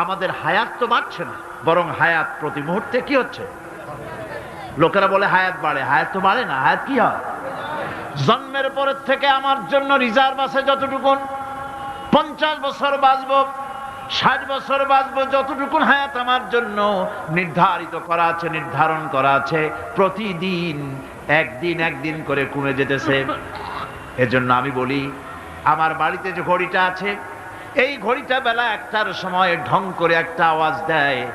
আমাদের হায়াত তো বাড়ছে না, বরং হায়াত প্রতি মুহূর্তে কি হচ্ছে? লোকেরা বলে হায়াত বাড়ে, হায়াত তো বাড়ে না, হায়াত কি হয়? জন্মের পরের থেকে আমার জন্য রিজার্ভ আছে যতটুকুন, পঞ্চাশ বছর বাঁচব, ষাট বছর বাঁচব, যতটুকুন হায়াত আমার জন্য নির্ধারিত করা আছে, নির্ধারণ করা আছে, প্রতিদিন, একদিন একদিন করে কমে যেতেছে। এজন্য আমি বলি, আমার বাড়িতে যে ঘড়িটা আছে এই ঘড়িটা বেলা একটার সময় ঢং করে একটা আওয়াজ দেয়।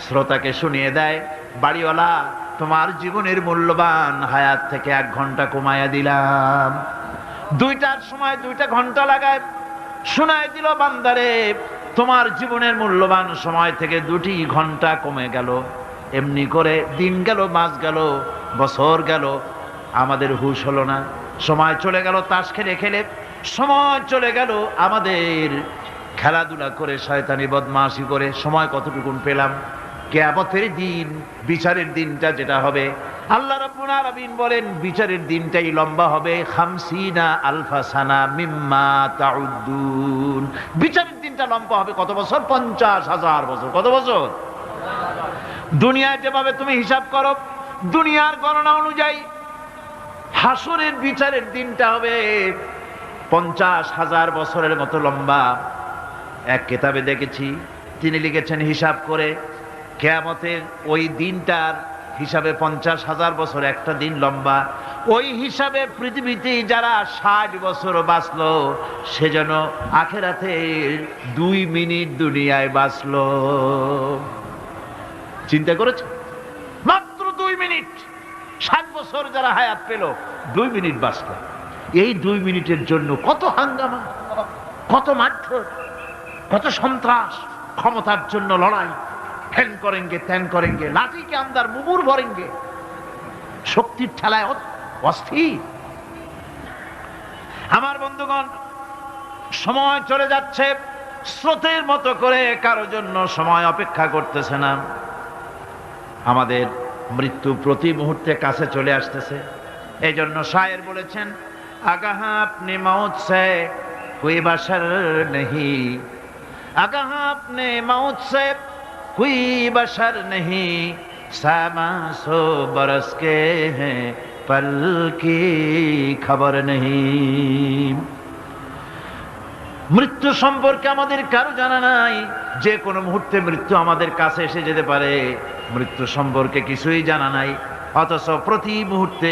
শ্রোতাকে শুনিয়ে দেয়, বাড়িওয়ালা, তোমার জীবনের মূল্যবান হায়াত থেকে এক ঘণ্টা কমায়া দিলাম। দুইটার সময় দুইটা ঘণ্টা লাগায়, শোনায় দিল বান্দারে, তোমার জীবনের মূল্যবান সময় থেকে দুটি ঘণ্টা কমে গেল। এমনি করে দিন গেল, মাস গেল, বছর গেল, আমাদের হুশ হলো না। সময় চলে গেল, তাস খেলে খেলে সময় চলে গেল আমাদের খেলাধুলা করে, শয়তানি বদমাশি করে। সময় কতটুকুন পেলাম? কেয়ামতের দিন, বিচারের দিনটা যেটা হবে। আল্লাহ রাব্বুল আলামিন বলেন, বিচারের দিনটাই লম্বা হবে। খামসিনা আলফা সানা মিম্মা তাউদ্দুন। বিচারের দিনটা লম্বা হবে কত বছর? পঞ্চাশ হাজার বছর। কত বছর? দুনিয়ায় যেভাবে তুমি হিসাব করো, দুনিয়ার গণনা অনুযায়ী হাসরের বিচারের দিনটা হবে পঞ্চাশ হাজার বছরের মতো লম্বা। এক কেতাবে দেখেছি, তিনি লিখেছেন, হিসাব করে কেয়ামতের ওই দিনটার হিসাবে পঞ্চাশ হাজার বছর, একটা দিন লম্বা। ওই হিসাবে পৃথিবীতে যারা ষাট বছর বাঁচলো, সে যেন আখেরাতে দুই মিনিট দুনিয়ায় বাঁচলো। চিন্তা করেছে? মাত্র দুই মিনিট, ষাট বছর যারা হায়াত পেল, দুই মিনিট বাঁচলো। এই দুই মিনিটের জন্য কত হাঙ্গামা, কত মারধর, কত সন্ত্রাস, ক্ষমতার জন্য লড়াই ফ্যান করেনগে ত্যান করেনগে লাঠিকে আমদার মুগুর ভরেনগে শক্তির ঠেলায় অস্থির। আমার বন্ধুগণ, সময় চলে যাচ্ছে, স্রোতের মতো করে কারও জন্য সময় অপেক্ষা করতেছে না। আমাদের মৃত্যু প্রতি মুহূর্তে কাছে চলে আসতেছে। এই জন্য শায়ের বলেছেন আগাহা আপনি মৌত সে কোই বাসার নেহি আগাহা আপনি মৌত সে कोई बशर नहीं सामा सो बरस के हैं पल की खबर नहीं মৃত্যু সম্পর্কে আমাদের কারো জানা নাই যে কোনো মুহূর্তে মৃত্যু আমাদের কাছে এসে যেতে পারে মৃত্যু সম্পর্কে কিছুই জানা নাই অথচ প্রতি মুহূর্তে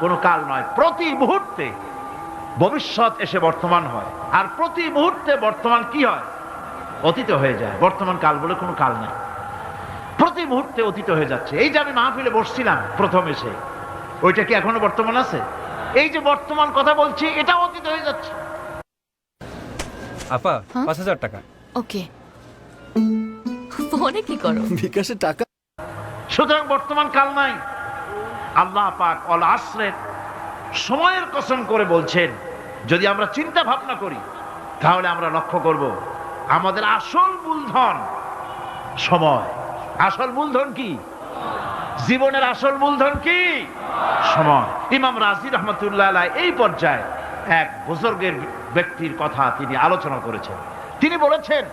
কোনো কাল নয় প্রতি মুহূর্তে ভবিষ্যৎ এসে বর্তমান হয়। আর প্রতি মুহূর্তে বর্তমান কি হয়? অতীত হয়ে যায়। বর্তমান কাল বলে কোনো কাল নেই। প্রতি মুহূর্তে অতীত হয়ে যাচ্ছে। এই যে আমি মাহফিলে বসছিলাম প্রথম এসে ওইটা কি এখনও বর্তমান আছে? এই যে বর্তমান কথা বলছি এটা অতীত হয়ে যাচ্ছে। আপা হ্যাঁ? পাঁচ হাজার টাকা। ওকে। ফোনে কি করো? বিকাশে টাকা? সুতরাং বর্তমান কাল নাই। আল্লাহ পাক অল আশ্রের সময়ের কসম করে বলছেন, যদি আমরা চিন্তা ভাবনা করি, তাহলে আমরা লক্ষ্য করব আমাদের আসল মূলধন সময়। আসল মূলধন কি? জীবনের আসল মূলধন কি? সময়। ইমাম রাজি রহমতুল্লাহ এই পর্যায়ে এক বুজুর্গের ব্যক্তির কথা তিনি আলোচনা করেছেন। তিনি বলেছেন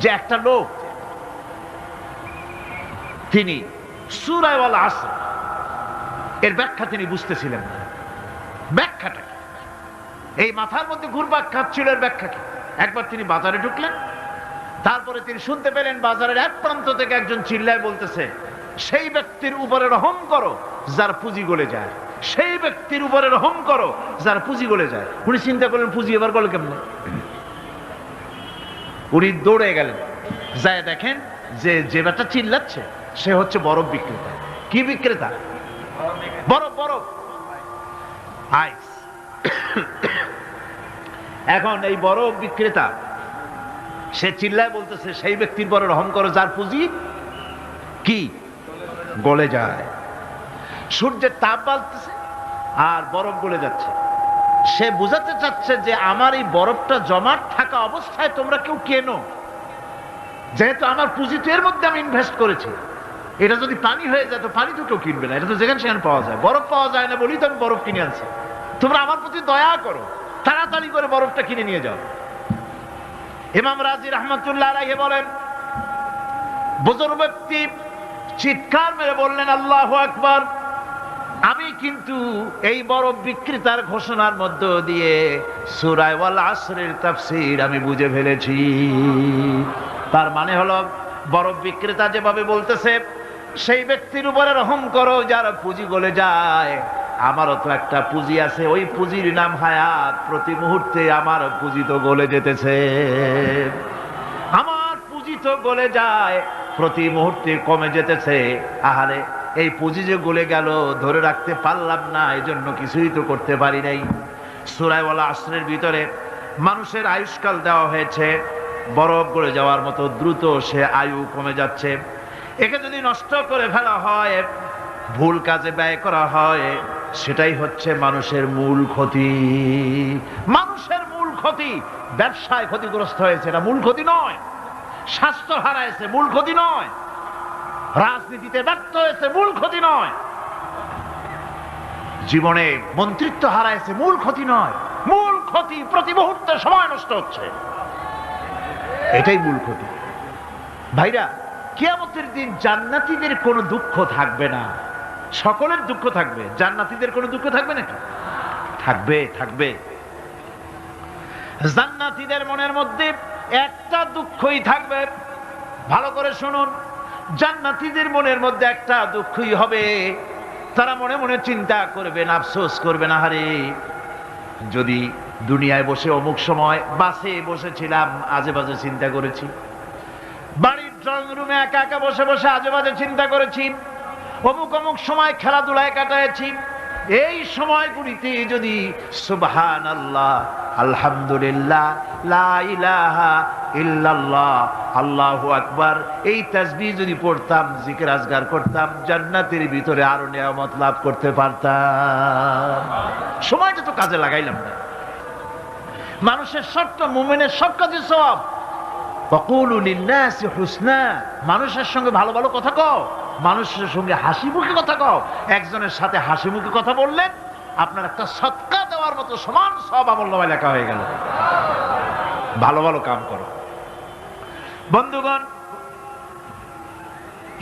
যে একটা লোক, তিনি সুরায়ওয়াল আসর এর ব্যাখ্যা তিনি বুঝতেছিলেন না। ব্যাখ্যাটা? এই মাথার মধ্যে ঘুরবাক খাচ্ছিল এর ব্যাখ্যা কি? একবার তিনি বাজারে ঢুকলেন, তারপরে তিনি শুনতে পেলেন বাজারের এক প্রান্ত থেকে একজন চিল্লায় বলতেছে, সেই ব্যক্তির উপরে রহম করো, যার পুঁজি গলে যায়। সেই ব্যক্তির উপরে রহম করো, যার পুঁজি গলে যায়। উনি চিন্তা করলেন, পুঁজি এবার গলে কেমনে? উনি দৌড়ে গেলেন। যায় দেখেন যে যে ব্যাটা চিল্লাচ্ছে, সে হচ্ছে বরফ বিক্রেতা। কি বিক্রেতা? বরফ বরফ। আইস এখন এই বরফ বিক্রেতা, সে চিল্লায় বলতেছে, সেই ব্যক্তির পরে রহম করো, যার পুঁজি কি? গলে যায়। সূর্যের তাপ বাড়তেছে আর বরফ গলে যাচ্ছে। সে বুঝাতে চাচ্ছে যে আমার এই বরফটা জমাট থাকা অবস্থায় তোমরা কেউ কেনো? যেহেতু আমার পুঁজি তো এর মধ্যে আমি ইনভেস্ট করেছি। এটা যদি পানি হয়ে যায়, তো পানি তো কেউ কিনবে না। এটা তো যেখানে সেখানে পাওয়া যায়। বরফ পাওয়া যায় না বলেই তো আমি বরফ কিনে আনছি। তোমরা আমার প্রতি দয়া করো, তাড়াতাড়ি করে বরফটা কিনে নিয়ে যাও। ইমাম রাজি রহমতুল্লাহ আলাইহি বলেন, বুজুর্গ ব্যক্তি চিৎকার মেরে বললেন, আল্লাহ আকবার। আমি কিন্তু এই বরফ বিক্রেতার ঘোষণার মধ্য দিয়ে সুরায় ওয়াল আসরের তাফসীর আমি বুঝে ফেলেছি। তার মানে হলো, বরফ বিক্রেতা যেভাবে বলতেছে সেই ব্যক্তির উপরে রহম করো, যার পুঁজি গলে যায়। আমারও তো একটা পুঁজি আছে, ওই পুঁজির নাম হায়াত। প্রতি মুহূর্তে আমার পুঁজি তো গলে যেতেছে। আমার পুঁজি তো গলে যায়, প্রতি মুহূর্তে কমে যেতেছে। আহারে, এই পুঁজি যে গলে গেল, ধরে রাখতে পারলাম না এই জন্য কিছুই তো করতে পারি নাই। সুরাইওয়ালা আশ্রের ভিতরে মানুষের আয়ুষ্কাল দেওয়া হয়েছে। বরফ গড়ে যাওয়ার মতো দ্রুত সে আয়ু কমে যাচ্ছে। একে যদি নষ্ট করে ফেলা হয়, ভুল কাজে ব্যয় করা হয়, সেটাই হচ্ছে মানুষের মূল ক্ষতি। মানুষের মূল ক্ষতি ব্যবসায় ক্ষতিগ্রস্ত হয়েছে, এটা মূল ক্ষতি নয়। স্বাস্থ্য হারাইছে, মূল ক্ষতি নয়। রাজনীতিতে ব্যর্থ হয়েছে, মূল ক্ষতি নয়। জীবনে মন্ত্রিত্ব হারাইছে, মূল ক্ষতি নয়। মূল ক্ষতি প্রতি মুহূর্তে সময় নষ্ট হচ্ছে। এটাই মূল ক্ষতি। ভাইরা কিয়ামতের দিন জান্নাতীদের কোনো দুঃখ থাকবে না। সকলের দুঃখ থাকবে। জান্নাতীদের কোনো দুঃখ থাকবে নাকি? থাকবে থাকবে। জান্নাতীদের মনের মধ্যে একটা দুঃখই থাকবে। ভালো করে শুনুন। জান্নাতীদের মনের মধ্যে একটা দুঃখই হবে। তারা মনে মনে চিন্তা করবে করবেন, আফসোস করবেন, আহারে! যদি দুনিয়ায় বসে অমুক সময় বাসে বসেছিলাম আজে বাজে চিন্তা করেছি। বাড়ির ড্রয়িং রুমে একা একা বসে বসে আজে বাজে চিন্তা করেছি। অমুক অমুক সময় খেলাধুলায় কাটাইছি এই সময়গুলিতে যদি সুবহান আল্লাহ আলহামদুলিল্লাহ ইল্লাল্লাহ, আল্লাহু আকবার, এই তাসবিহ যদি পড়তাম, জিকির আজগার করতাম, জান্নাতের ভিতরে আরও নিয়ামত লাভ করতে পারতাম। সময়টা তো কাজে লাগাইলাম না। মানুষের সবটা মুমিনের সব কাজে সব মানুষের সঙ্গে ভালো ভালো কথা কও। মানুষের সঙ্গে হাসি মুখে কথা কও। একজনের সাথে হাসি মুখে কথা বললেন, আপনার একটা সৎকা দেওয়ার মতো সমান সব আমল লেখা হয়ে গেল। ভালো ভালো কাম করো। বন্ধুগণ,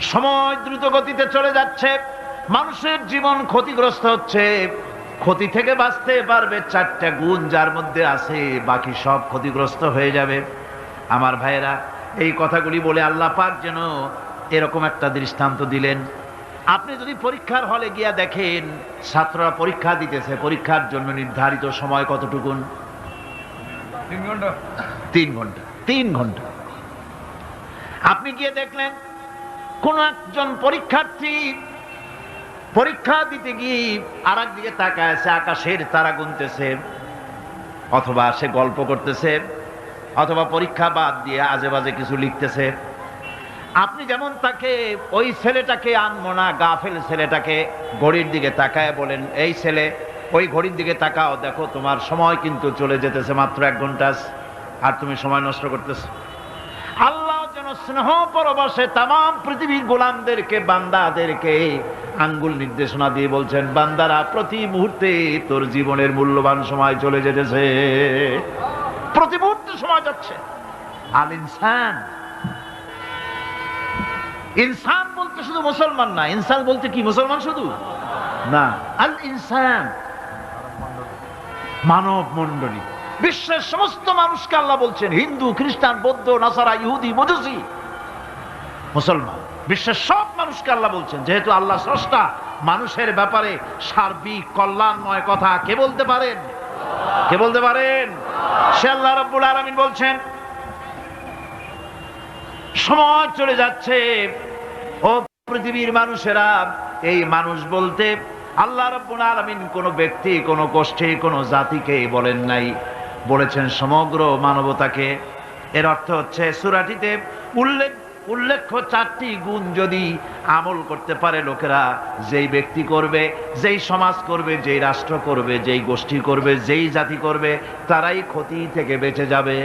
সময় দ্রুত গতিতে চলে যাচ্ছে। মানুষের জীবন ক্ষতিগ্রস্ত হচ্ছে। ক্ষতি থেকে বাঁচতে পারবে চারটা গুণ যার মধ্যে আছে, বাকি সব ক্ষতিগ্রস্ত হয়ে যাবে। আমার ভাইয়েরা এই কথাগুলি বলে আল্লাহ পাক যেন এরকম একটা দৃষ্টান্ত দিলেন। আপনি যদি পরীক্ষার হলে গিয়া দেখেন ছাত্ররা পরীক্ষা দিতেছে পরীক্ষার জন্য নির্ধারিত সময় কতটুকুন? তিন ঘণ্টা। তিন ঘণ্টা তিন ঘণ্টা। আপনি গিয়ে দেখলেন কোন একজন পরীক্ষার্থী পরীক্ষা দিতে গিয়ে আর দিকে তাকায় আছে আকাশের তারা গুনতেছে অথবা সে গল্প করতেছে। অথবা পরীক্ষা বাদ দিয়ে আজে বাজে কিছু লিখতেছে। আপনি যেমন তাকে, ওই ছেলেটাকে আনব না, গাফেল ছেলেটাকে ঘড়ির দিকে তাকায় বলেন, এই ছেলে, ওই ঘড়ির দিকে তাকাও, দেখো তোমার সময় কিন্তু চলে যেতেছে মাত্র এক ঘণ্টা। আর তুমি সময় নষ্ট করতেছো। আল্লাহ যেন স্নেহ পরবশে তাম পৃথিবীর গোলামদেরকে, বান্দাদেরকে আঙ্গুল নির্দেশনা দিয়ে বলছেন, বান্দারা, প্রতি মুহূর্তে তোর জীবনের মূল্যবান সময় চলে যেতেছে। প্রতি মুহূর্তে সময় যাচ্ছে। আল ইনসান ইনসান বলতে শুধু মুসলমান না, ইনসান বলতে কি, মুসলমান শুধু? না, আল ইনসান, মানব মন্ডলী বিশ্বের সমস্ত মানুষকে আল্লাহ বলছেন, হিন্দু, খ্রিস্টান, বৌদ্ধ, নাসারা, ইহুদি, মজুসি, মুসলমান। বিশ্বের সব মানুষকে আল্লাহ বলছেন, যেহেতু আল্লাহ স্রষ্টা, মানুষের ব্যাপারে সার্বিক কল্যাণময় কথা কে বলতে পারেন? কে বলতে পারেন? সে আল্লাহ রব্বুল আলামিন বলছেন সময় চলে যাচ্ছে। ও পৃথিবীর মানুষেরা, এই মানুষ বলতে আল্লাহ রব্বুল আলামিন কোনো ব্যক্তি, কোনো গোষ্ঠী, কোনো জাতিকে বলেন নাই। বলেছেন সমগ্র মানবতাকে। এর অর্থ হচ্ছে, সুরাটিতে উল্লেখ উল্লেখ্য চারটি গুণ যদি আমল করতে পারে লোকেরা, যেই ব্যক্তি করবে, যেই সমাজ করবে, যেই রাষ্ট্র করবে, যেই গোষ্ঠী করবে, যেই জাতি করবে, তারাই ক্ষতি থেকে বেঁচে যাবে।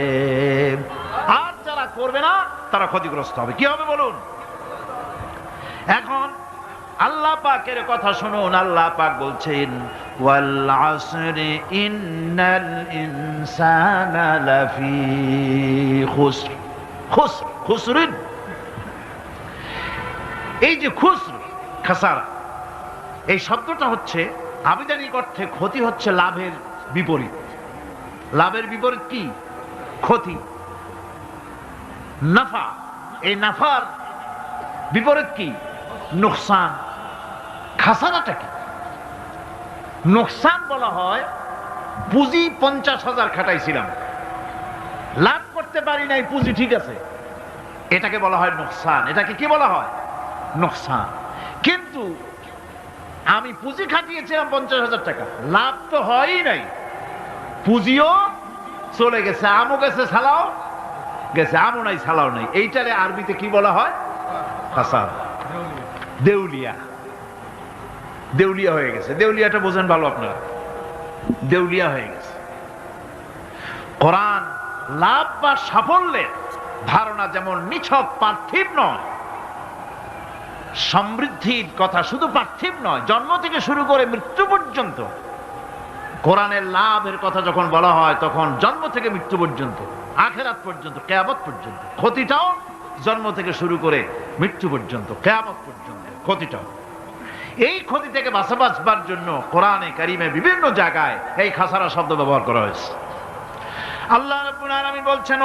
আর যারা করবে না, তারা ক্ষতিগ্রস্ত হবে। কি হবে বলুন? এখন আল্লাহ পাকের কথা শুনুন। আল্লাহ পাক বলছেন, ওয়াল আসরি ইনসানা লাফি খুসর। খুসর, খুসরিন। এই যে খুসর খাসারা, এই শব্দটা হচ্ছে আবিধানিক অর্থে ক্ষতি হচ্ছে লাভের বিপরীত। লাভের বিপরীত কি? ক্ষতি। নাফা, এই নাফার বিপরীত কি? নোকসান। খাসারাটা কি? নোকসান বলা হয়, পুঁজি পঞ্চাশ হাজার খাটাইছিলাম। লাভ করতে পারি নাই, পুঁজি ঠিক আছে। এটাকে বলা হয় নোকসান। এটাকে কি বলা হয়? নোকসান। কিন্তু আমি পুঁজি খাটিয়েছিলাম পঞ্চাশ হাজার টাকা। লাভ তো হয়ই নাই। পুঁজিও চলে গেছে, আমও গেছে সালাও গেছে আমও নাই সালাও নাই। এইটারে আরবিতে কি বলা হয়? দেউলিয়া। দেউলিয়া হয়ে গেছে। দেউলিয়াটা বোঝেন ভালো আপনারা। দেউলিয়া হয়ে গেছে। কোরআন লাভ বা সাফল্যের ধারণা যেমন নিছক, পার্থিব নয় সমৃদ্ধির কথা শুধু পার্থিব নয়, জন্ম থেকে শুরু করে মৃত্যু পর্যন্ত। কোরআনের লাভের কথা যখন বলা হয়, তখন জন্ম থেকে মৃত্যু পর্যন্ত, আখেরাত পর্যন্ত, কেয়ামত পর্যন্ত, ক্ষতিটাও জন্ম থেকে শুরু করে মৃত্যু পর্যন্ত, কেয়ামত পর্যন্ত, ক্ষতিটাও। এই ক্ষতি থেকে বাঁচা বাঁচবার জন্য কোরআনে কারিমে বিভিন্ন জায়গায় এই খাসারা শব্দ ব্যবহার করা হয়েছে। আল্লাহ আলামিন বলছেন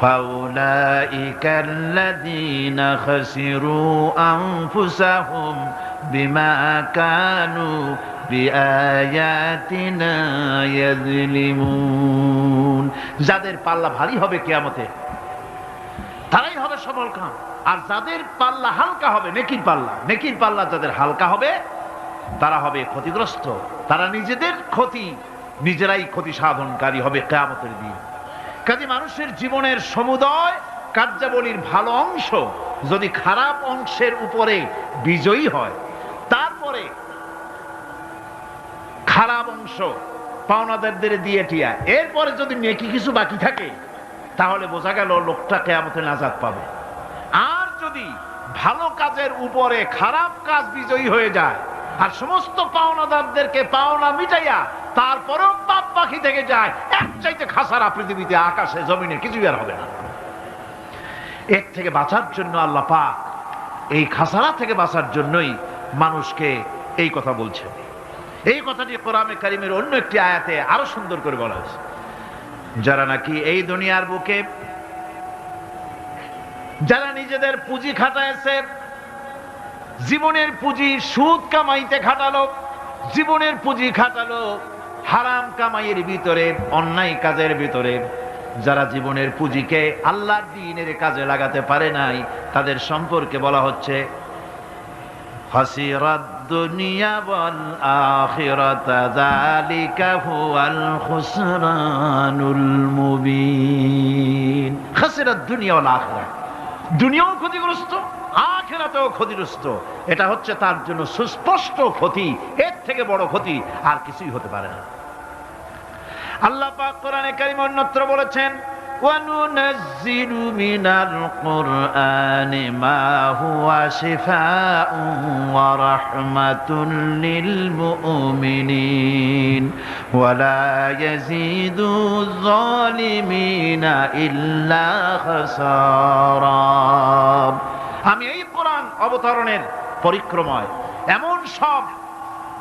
ফাউলাইকা আল্লাযীনা খাসিরু আনফুসাহুম বিমা কানু বিআয়াতিনা ইয়াযলিমুন যাদের পাল্লা ভারী হবে কিয়ামতে, তারাই হবে সবল কাম। আর যাদের পাল্লা হালকা হবে, নেকির পাল্লা নেকির পাল্লা যাদের হালকা হবে, তারা হবে ক্ষতিগ্রস্ত। তারা নিজেদের ক্ষতি, নিজেরাই ক্ষতি সাধনকারী হবে কেয়ামতের দিন। কাজে মানুষের জীবনের সমুদয় কার্যাবলীর ভালো অংশ যদি খারাপ অংশের উপরে বিজয়ী হয়, তারপরে খারাপ অংশ পাওনাদারদের দিয়ে টিয়া। এরপরে যদি নেকি কিছু বাকি থাকে, তাহলে বোঝা গেল লোকটা কেয়ামতে নাজাদ পাবে। আর যদি ভালো কাজের উপরে খারাপ কাজ বিজয়ী হয়ে যায়, আর সমস্ত পাওনাদারদেরকে পাওনা মিটাইয়া তারপরেও পাখি থেকে যায়, এক চাইতে খাসারা পৃথিবীতে আকাশে, জমিনে কিছুই আর হবে না। এর থেকে বাঁচার জন্য আল্লাহ পাক এই খাসারা থেকে বাঁচার জন্যই মানুষকে এই কথা বলছেন। এই কথাটি কোরআনে কারিমের অন্য একটি আয়াতে আরও সুন্দর করে বলা হয়েছে। যারা নাকি এই দুনিয়ার বুকে, যারা নিজেদের পুঁজি খাটাইছে, জীবনের পুঁজি সুদ কামাইতে খাটালো, জীবনের পুঁজি খাটালো হারাম কামাইয়ের ভিতরে, অন্যায় কাজের ভিতরে। যারা জীবনের পুঁজিকে আল্লাহর দিনের কাজে লাগাতে পারে নাই, তাদের সম্পর্কে বলা হচ্ছে দুনিয়াও ক্ষতিগ্রস্ত, আখেরাতেও ক্ষতিগ্রস্ত। এটা হচ্ছে তার জন্য সুস্পষ্ট ক্ষতি, এর থেকে বড় ক্ষতি আর কিছুই হতে পারে না। আল্লাহ পাক কোরআনে কারিম অন্যত্র বলেছেন وننزل من القرآن ما هو شفاء ورحمة للمؤمنين ولا يزيد الظالمين আমি এই কোরআন অবতরণের পরিক্রমায় এমন সব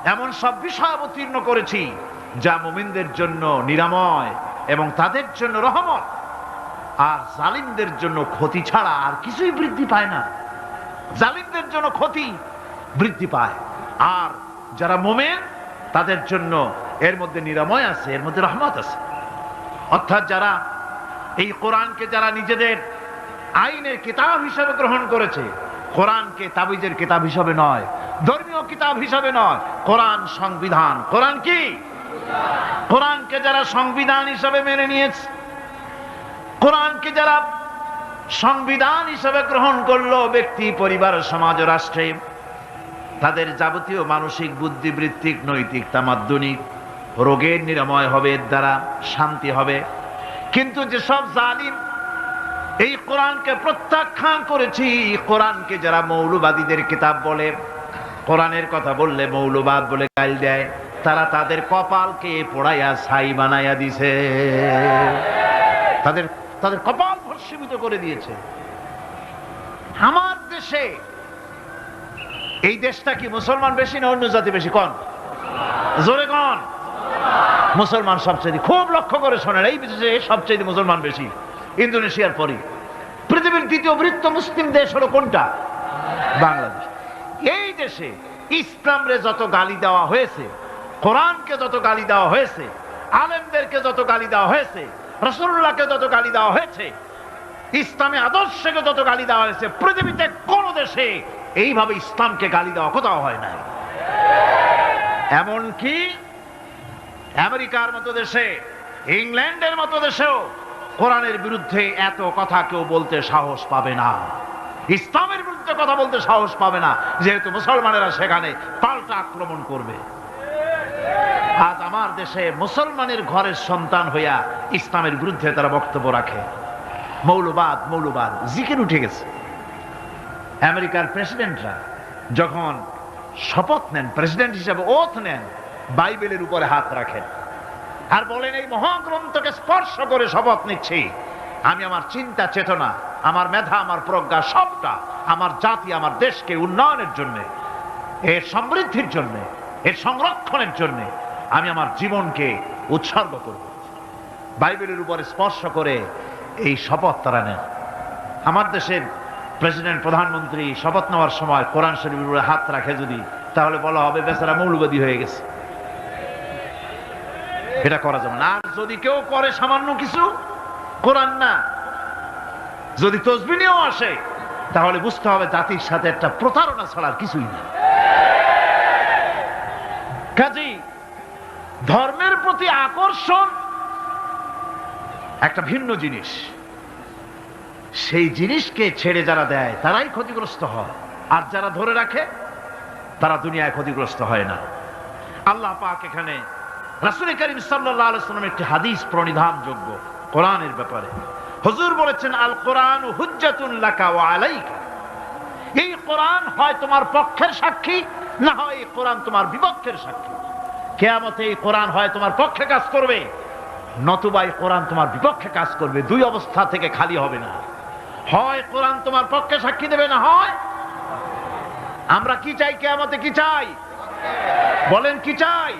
এমন সব বিষয় অবতীর্ণ করেছি যা মুমিনদের জন্য নিরাময় এবং তাদের জন্য রহমত। আর জালিমদের জন্য ক্ষতি ছাড়া আর কিছুই বৃদ্ধি পায় না। জালিমদের জন্য ক্ষতি বৃদ্ধি পায়। আর যারা মোমেন, তাদের জন্য এর মধ্যে নিরাময় আছে, এর মধ্যে রহমত আছে। অর্থাৎ যারা এই কোরআনকে যারা নিজেদের আইনের কিতাব হিসাবে গ্রহণ করেছে, কোরআনকে তাবিজের কিতাব হিসাবে নয়, ধর্মীয় কিতাব হিসাবে নয়, কোরআন সংবিধান। কোরআন কি? কোরআনকে যারা সংবিধান হিসাবে মেনে নিয়েছে, কোরআনকে যারা সংবিধান হিসাবে গ্রহণ করল ব্যক্তি, পরিবার, সমাজ, রাষ্ট্রে, তাদের যাবতীয় মানসিক বুদ্ধিবৃত্তিক নৈতিক, তামাদ্দনিক, রোগের নিরাময় হবে, এর দ্বারা শান্তি হবে। কিন্তু যেসব জালিম এই কোরআনকে প্রত্যাখ্যান করেছি, কোরআনকে যারা মৌলবাদীদের কিতাব বলে, কোরআনের কথা বললে মৌলবাদ বলে গাইল দেয় তারা তাদের কপালকে পোড়াইয়া ছাই বানাইয়া দিছে। তাদের তাদের কপাল ভস্মীভূত করে দিয়েছে। আমার দেশে, এই দেশটা কি মুসলমান বেশি না অন্য জাতি বেশি? কন? জোরে কন? মুসলমান সবচেয়ে, খুব লক্ষ্য করে শোনেন, এই দেশে সবচেয়ে মুসলমান বেশি, ইন্দোনেশিয়ার পরই। পৃথিবীর দ্বিতীয় বৃত্ত মুসলিম দেশ হলো কোনটা? বাংলাদেশ। এই দেশে ইসলামরে যত গালি দেওয়া হয়েছে কোরআনকে যত গালি দেওয়া হয়েছে, আলেমদেরকে যত গালি দেওয়া হয়েছে রসুল্লাহকে যত গালি দেওয়া হয়েছে, ইসলামী আদর্শকে যত গালি দেওয়া হয়েছে, পৃথিবীতে কোন দেশে এইভাবে ইসলামকে গালি দেওয়া কোথাও হয় নাই। এমনকি আমেরিকার মতো দেশে, ইংল্যান্ডের মতো দেশেও কোরআনের বিরুদ্ধে এত কথা কেউ বলতে সাহস পাবে না। ইসলামের বিরুদ্ধে কথা বলতে সাহস পাবে না, যেহেতু মুসলমানেরা সেখানে পাল্টা আক্রমণ করবে। আজ আমার দেশে মুসলমানের ঘরের সন্তান হইয়া ইসলামের বিরুদ্ধে তারা বক্তব্য রাখে। মৌলবাদ মৌলবাদ, জিকের উঠে গেছে। আমেরিকার প্রেসিডেন্টরা যখন শপথ নেন, প্রেসিডেন্ট হিসেবে ওথ নেন, বাইবেলের উপরে হাত রাখেন। আর বলেন, এই মহাগ্রন্থকে স্পর্শ করে শপথ নিচ্ছি। আমি আমার চিন্তা, চেতনা, আমার মেধা, আমার প্রজ্ঞা সবটা আমার জাতি, আমার দেশকে উন্নয়নের জন্য, এর সমৃদ্ধির জন্য, এর সংরক্ষণের জন্য আমি আমার জীবনকে উৎসর্গ করব। বাইবেলের উপরে স্পর্শ করে এই শপথ তারা নেন। আমার দেশের প্রেসিডেন্ট, প্রধানমন্ত্রী শপথ নেওয়ার সময় কোরআন শরীফের উপরে হাত রাখে যদি, তাহলে বলা হবে বেচারা মৌলবাদী হয়ে গেছে। এটা করা যাবে না। আর যদি কেউ করে সামান্য কিছু, কোরআন না, যদি তসবি আসে, তাহলে বুঝতে হবে জাতির সাথে একটা প্রতারণা ছাড়ার কিছুই না। কাজী ধর্মের প্রতি আকর্ষণ একটা ভিন্ন জিনিস। সেই জিনিসকে ছেড়ে যারা দেয়, তারাই ক্ষতিগ্রস্ত হয়। আর যারা ধরে রাখে, তারা দুনিয়ায় ক্ষতিগ্রস্ত হয় না। আল্লাহ পাক এখানে রাসুল করিম আলাইসালাম একটি হাদিস প্রণিধানযোগ্য কোরআনের ব্যাপারে। হুজুর বলেছেন আল কোরআন এই কোরআন হয় তোমার পক্ষের সাক্ষী, না হয় এই কোরআন তোমার বিপক্ষের সাক্ষী। কেয়ামতে এই কোরআন হয় তোমার পক্ষে কাজ করবে। নতুবা এই কোরআন তোমার বিপক্ষে কাজ করবে। দুই অবস্থা থেকে খালি হবে না। হয় কোরআন তোমার পক্ষে সাক্ষী দেবে না হয়। আমরা কি চাই? কেয়ামতে কি চাই? বলেন কি চাই?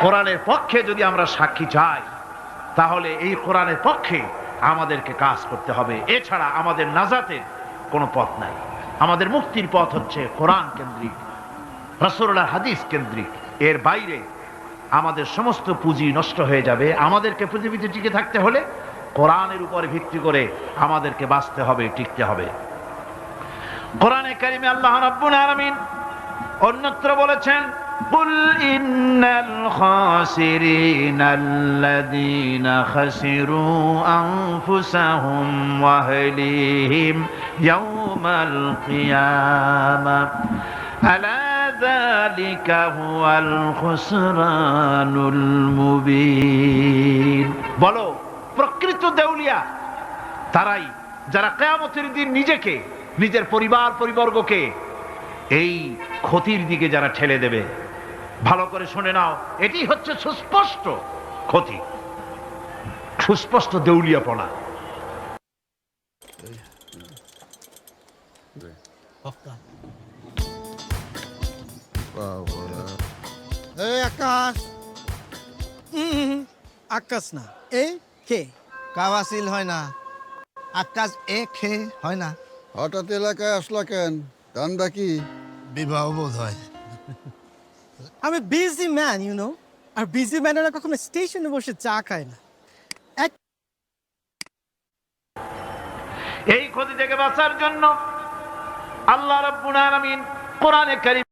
কোরআনের পক্ষে যদি আমরা সাক্ষী চাই, তাহলে এই কোরআনের পক্ষে আমাদেরকে কাজ করতে হবে। এছাড়া আমাদের নাজাতের কোনো পথ নাই। আমাদের মুক্তির পথ হচ্ছে কোরআন কেন্দ্রিক রসুল্লাহ হাদিস কেন্দ্রিক। এর বাইরে আমাদের সমস্ত পুঁজি নষ্ট হয়ে যাবে আমাদেরকে পৃথিবীতে টিকে থাকতে হলে কোরআনের উপরে ভিত্তি করে আমাদেরকে বাঁচতে হবে টিকতে হবে কোরআনে কারিমে আল্লাহ রাব্বুল আলামিন অন্যত্র বলেছেন قل إن الخاسرين الذين خسروا أنفسهم وأهليهم يوم القيامة ألا বলো, প্রকৃত দেউলিয়া তারাই যারা কেয়ামতের দিন নিজেকে, নিজের পরিবার, পরিবর্গকে এই ক্ষতির দিকে যারা ঠেলে দেবে। ভালো করে শুনে নাও, এটি হচ্ছে সুস্পষ্ট ক্ষতি, সুস্পষ্ট দেউলিয়াপনা। আকাশ। উম, আকাশ না এই কে কাওয়াসিল হয় না। আকাশ এ খেয়ে হয় না। হঠাৎ এলাকায় আসলা কেন? কান্দা কি? বিবাহ বোধ হয়। আমি বিজি ম্যান ইউ নো আর বিজি ম্যানেরা কখনো স্টেশনে বসে চা খায় না। এই ক্ষতি থেকে বাঁচার জন্য আল্লাহ রব্বুল আলামিন কোরআনে কারীম